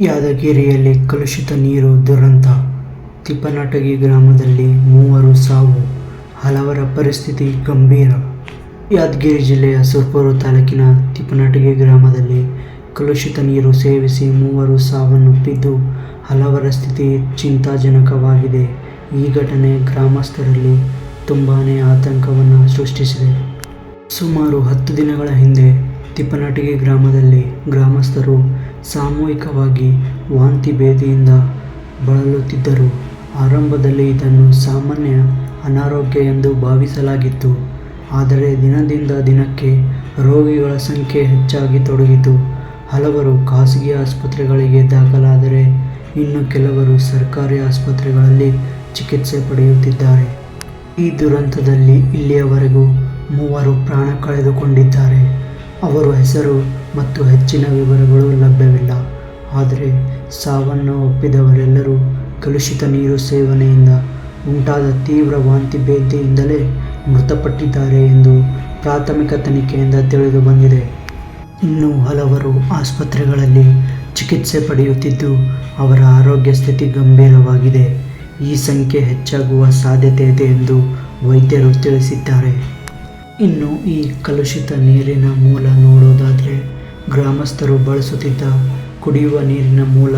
ಯಾದಗಿರಿಯಲ್ಲಿ ಕಲುಷಿತ ನೀರು ದುರಂತ. ತಿಪ್ಪನಾಟಗಿ ಗ್ರಾಮದಲ್ಲಿ ಮೂವರು ಸಾವು. ಹಲವರ ಪರಿಸ್ಥಿತಿ ಗಂಭೀರ. ಯಾದಗಿರಿ ಜಿಲ್ಲೆಯ ಸುರ್ಪುರ ತಾಲೂಕಿನ ತಿಪ್ಪನಾಟಗಿ ಗ್ರಾಮದಲ್ಲಿ ಕಲುಷಿತ ನೀರು ಸೇವಿಸಿ ಮೂವರು ಸಾವನ್ನಪ್ಪಿದ್ದು ಹಲವರ ಸ್ಥಿತಿ ಚಿಂತಾಜನಕವಾಗಿದೆ. ಈ ಘಟನೆ ಗ್ರಾಮಸ್ಥರಲ್ಲಿ ತುಂಬಾ ಆತಂಕವನ್ನು ಸೃಷ್ಟಿಸಿದೆ. ಸುಮಾರು ಹತ್ತು ದಿನಗಳ ಹಿಂದೆ ತಿಪ್ಪನಟಗಿ ಗ್ರಾಮದಲ್ಲಿ ಗ್ರಾಮಸ್ಥರು ಸಾಮೂಹಿಕವಾಗಿ ವಾಂತಿ ಭೇದಿಯಿಂದ ಬಳಲುತ್ತಿದ್ದರು. ಆರಂಭದಲ್ಲಿ ಇದನ್ನು ಸಾಮಾನ್ಯ ಅನಾರೋಗ್ಯ ಎಂದು ಭಾವಿಸಲಾಗಿತ್ತು. ಆದರೆ ದಿನದಿಂದ ದಿನಕ್ಕೆ ರೋಗಿಗಳ ಸಂಖ್ಯೆ ಹೆಚ್ಚಾಗಿ ತೊಡಗಿತು. ಹಲವರು ಖಾಸಗಿ ಆಸ್ಪತ್ರೆಗಳಿಗೆ ದಾಖಲಾದರೆ ಇನ್ನು ಕೆಲವರು ಸರ್ಕಾರಿ ಆಸ್ಪತ್ರೆಗಳಲ್ಲಿ ಚಿಕಿತ್ಸೆ ಪಡೆಯುತ್ತಿದ್ದಾರೆ. ಈ ದುರಂತದಲ್ಲಿ ಇಲ್ಲಿಯವರೆಗೂ ಮೂವರು ಪ್ರಾಣ ಕಳೆದುಕೊಂಡಿದ್ದಾರೆ. ಅವರ ಹೆಸರು ಮತ್ತು ಹೆಚ್ಚಿನ ವಿವರಗಳು ಲಭ್ಯವಿಲ್ಲ. ಆದರೆ ಸಾವನ್ನು ಒಪ್ಪಿದವರೆಲ್ಲರೂ ಕಲುಷಿತ ನೀರು ಸೇವನೆಯಿಂದ ಉಂಟಾದ ತೀವ್ರ ವಾಂತಿ ಭೇದಿಯಿಂದಲೇ ಮೃತಪಟ್ಟಿದ್ದಾರೆ ಎಂದು ಪ್ರಾಥಮಿಕ ತನಿಖೆಯಿಂದ ತಿಳಿದು ಬಂದಿದೆ. ಇನ್ನೂ ಹಲವರು ಆಸ್ಪತ್ರೆಗಳಲ್ಲಿ ಚಿಕಿತ್ಸೆ ಪಡೆಯುತ್ತಿದ್ದು ಅವರ ಆರೋಗ್ಯ ಸ್ಥಿತಿ ಗಂಭೀರವಾಗಿದೆ. ಈ ಸಂಖ್ಯೆ ಹೆಚ್ಚಾಗುವ ಸಾಧ್ಯತೆ ಇದೆ ಎಂದು ವೈದ್ಯರು ತಿಳಿಸಿದ್ದಾರೆ. ಇನ್ನು ಈ ಕಲುಷಿತ ನೀರಿನ ಮೂಲ ನೋಡೋದಾದರೆ ಗ್ರಾಮಸ್ಥರು ಬಳಸುತ್ತಿದ್ದ ಕುಡಿಯುವ ನೀರಿನ ಮೂಲ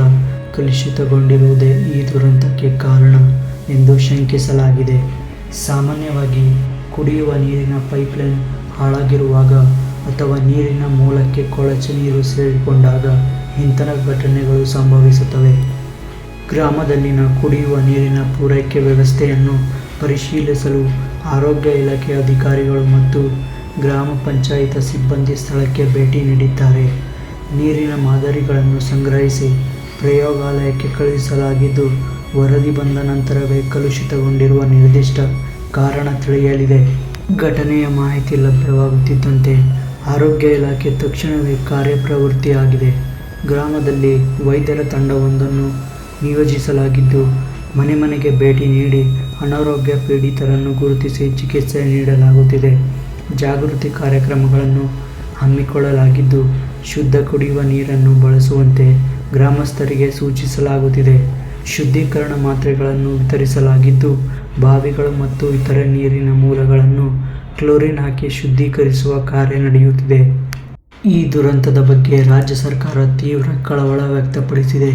ಕಲುಷಿತಗೊಂಡಿರುವುದೇ ಈ ದುರಂತಕ್ಕೆ ಕಾರಣ ಎಂದು ಶಂಕಿಸಲಾಗಿದೆ. ಸಾಮಾನ್ಯವಾಗಿ ಕುಡಿಯುವ ನೀರಿನ ಪೈಪ್ಲೈನ್ ಹಾಳಾಗಿರುವಾಗ ಅಥವಾ ನೀರಿನ ಮೂಲಕ್ಕೆ ಕೊಳಚೆ ನೀರು ಸೇರಿಕೊಂಡಾಗ ಇಂತಹ ಘಟನೆಗಳು ಸಂಭವಿಸುತ್ತವೆ. ಗ್ರಾಮದಲ್ಲಿನ ಕುಡಿಯುವ ನೀರಿನ ಪೂರೈಕೆ ವ್ಯವಸ್ಥೆಯನ್ನು ಪರಿಶೀಲಿಸಲು ಆರೋಗ್ಯ ಇಲಾಖೆ ಅಧಿಕಾರಿಗಳು ಮತ್ತು ಗ್ರಾಮ ಪಂಚಾಯತ ಸಿಬ್ಬಂದಿ ಸ್ಥಳಕ್ಕೆ ಭೇಟಿ ನೀಡಿದ್ದಾರೆ. ನೀರಿನ ಮಾದರಿಗಳನ್ನು ಸಂಗ್ರಹಿಸಿ ಪ್ರಯೋಗಾಲಯಕ್ಕೆ ಕಳುಹಿಸಲಾಗಿದ್ದು, ವರದಿ ಬಂದ ನಂತರವೇ ಕಲುಷಿತಗೊಂಡಿರುವ ನಿರ್ದಿಷ್ಟ ಕಾರಣ ತಿಳಿಯಲಿದೆ. ಘಟನೆಯ ಮಾಹಿತಿ ಲಭ್ಯವಾಗುತ್ತಿದ್ದಂತೆ ಆರೋಗ್ಯ ಇಲಾಖೆ ತಕ್ಷಣವೇ ಕಾರ್ಯಪ್ರವೃತ್ತಿಯಾಗಿದೆ. ಗ್ರಾಮದಲ್ಲಿ ವೈದ್ಯರ ತಂಡವೊಂದನ್ನು ನಿಯೋಜಿಸಲಾಗಿದ್ದು, ಮನೆ ಮನೆಗೆ ಭೇಟಿ ನೀಡಿ ಅನಾರೋಗ್ಯ ಪೀಡಿತರನ್ನು ಗುರುತಿಸಿ ಚಿಕಿತ್ಸೆ ನೀಡಲಾಗುತ್ತಿದೆ. ಜಾಗೃತಿ ಕಾರ್ಯಕ್ರಮಗಳನ್ನು ಹಮ್ಮಿಕೊಳ್ಳಲಾಗಿದ್ದು, ಶುದ್ಧ ಕುಡಿಯುವ ನೀರನ್ನು ಬಳಸುವಂತೆ ಗ್ರಾಮಸ್ಥರಿಗೆ ಸೂಚಿಸಲಾಗುತ್ತಿದೆ. ಶುದ್ಧೀಕರಣ ಮಾತ್ರೆಗಳನ್ನು ವಿತರಿಸಲಾಗಿದ್ದು, ಬಾವಿಗಳು ಮತ್ತು ಇತರೆ ನೀರಿನ ಮೂಲಗಳನ್ನು ಕ್ಲೋರಿನ್ ಹಾಕಿ ಶುದ್ಧೀಕರಿಸುವ ಕಾರ್ಯ ನಡೆಯುತ್ತಿದೆ. ಈ ದುರಂತದ ಬಗ್ಗೆ ರಾಜ್ಯ ಸರ್ಕಾರ ತೀವ್ರ ಕಳವಳ ವ್ಯಕ್ತಪಡಿಸಿದೆ.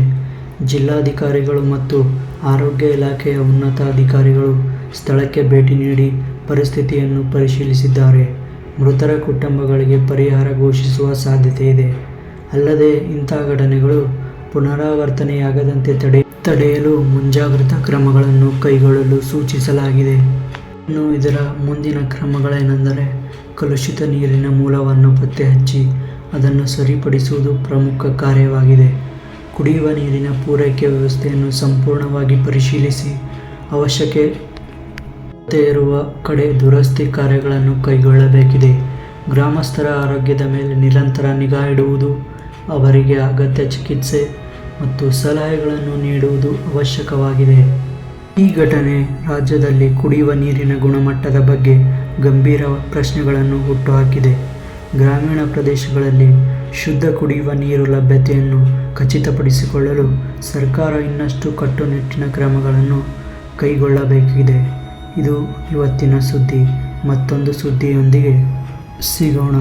ಜಿಲ್ಲಾಧಿಕಾರಿಗಳು ಮತ್ತು ಆರೋಗ್ಯ ಇಲಾಖೆಯ ಉನ್ನತ ಅಧಿಕಾರಿಗಳು ಸ್ಥಳಕ್ಕೆ ಭೇಟಿ ನೀಡಿ ಪರಿಸ್ಥಿತಿಯನ್ನು ಪರಿಶೀಲಿಸಿದ್ದಾರೆ. ಮೃತರ ಕುಟುಂಬಗಳಿಗೆ ಪರಿಹಾರ ಘೋಷಿಸುವ ಸಾಧ್ಯತೆ ಇದೆ. ಅಲ್ಲದೆ ಇಂತಹ ಘಟನೆಗಳು ಪುನರಾವರ್ತನೆಯಾಗದಂತೆ ತಡೆ, ತಡೆಯಲು ಮುಂಜಾಗ್ರತಾ ಕ್ರಮಗಳನ್ನು ಕೈಗೊಳ್ಳಲು ಸೂಚಿಸಲಾಗಿದೆ. ಇನ್ನು ಇದರ ಮುಂದಿನ ಕ್ರಮಗಳೇನೆಂದರೆ ಕಲುಷಿತ ನೀರಿನ ಮೂಲವನ್ನು ಪತ್ತೆ ಹಚ್ಚಿ ಅದನ್ನು ಸರಿಪಡಿಸುವುದು ಪ್ರಮುಖ ಕಾರ್ಯವಾಗಿದೆ. ಕುಡಿಯುವ ನೀರಿನ ಪೂರೈಕೆ ವ್ಯವಸ್ಥೆಯನ್ನು ಸಂಪೂರ್ಣವಾಗಿ ಪರಿಶೀಲಿಸಿ ಅವಶ್ಯಕತೆ ಇರುವ ಕಡೆ ದುರಸ್ತಿ ಕಾರ್ಯಗಳನ್ನು ಕೈಗೊಳ್ಳಬೇಕಿದೆ. ಗ್ರಾಮಸ್ಥರ ಆರೋಗ್ಯದ ಮೇಲೆ ನಿರಂತರ ನಿಗಾ ಇಡುವುದು ಅವರಿಗೆ ಅಗತ್ಯ ಚಿಕಿತ್ಸೆ ಮತ್ತು ಸಲಹೆಗಳನ್ನು ನೀಡುವುದು ಅವಶ್ಯಕವಾಗಿದೆ. ಈ ಘಟನೆ ರಾಜ್ಯದಲ್ಲಿ ಕುಡಿಯುವ ನೀರಿನ ಗುಣಮಟ್ಟದ ಬಗ್ಗೆ ಗಂಭೀರ ಪ್ರಶ್ನೆಗಳನ್ನು ಹುಟ್ಟುಹಾಕಿದೆ. ಗ್ರಾಮೀಣ ಪ್ರದೇಶಗಳಲ್ಲಿ ಶುದ್ಧ ಕುಡಿಯುವ ನೀರು ಲಭ್ಯತೆಯನ್ನು ಖಚಿತಪಡಿಸಿಕೊಳ್ಳಲು ಸರ್ಕಾರ ಇನ್ನಷ್ಟು ಕಟ್ಟುನಿಟ್ಟಿನ ಕ್ರಮಗಳನ್ನು ಕೈಗೊಳ್ಳಬೇಕಿದೆ. ಇದು ಇವತ್ತಿನ ಸುದ್ದಿ. ಮತ್ತೊಂದು ಸುದ್ದಿಯೊಂದಿಗೆ ಸಿಗೋಣ.